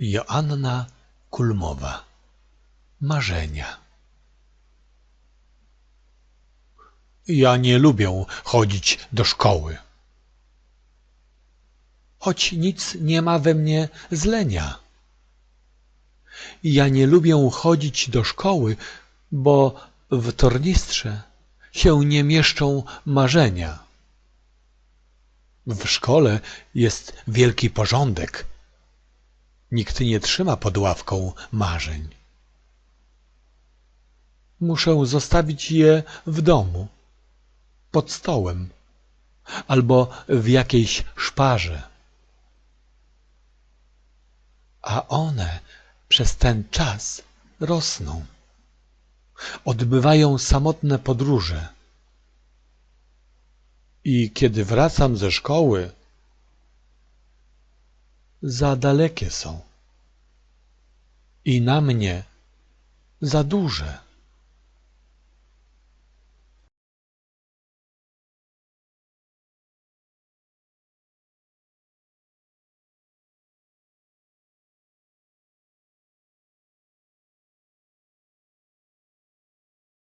Joanna Kulmowa Marzenia Ja nie lubię chodzić do szkoły. Choć nic nie ma we mnie zlenia. Ja nie lubię chodzić do szkoły, bo w tornistrze się nie mieszczą marzenia. W szkole jest wielki porządek. Nikt nie trzyma pod ławką marzeń. Muszę zostawić je w domu, pod stołem albo w jakiejś szparze. A one przez ten czas rosną. Odbywają samotne podróże. I kiedy wracam ze szkoły, za dalekie są i na mnie za duże.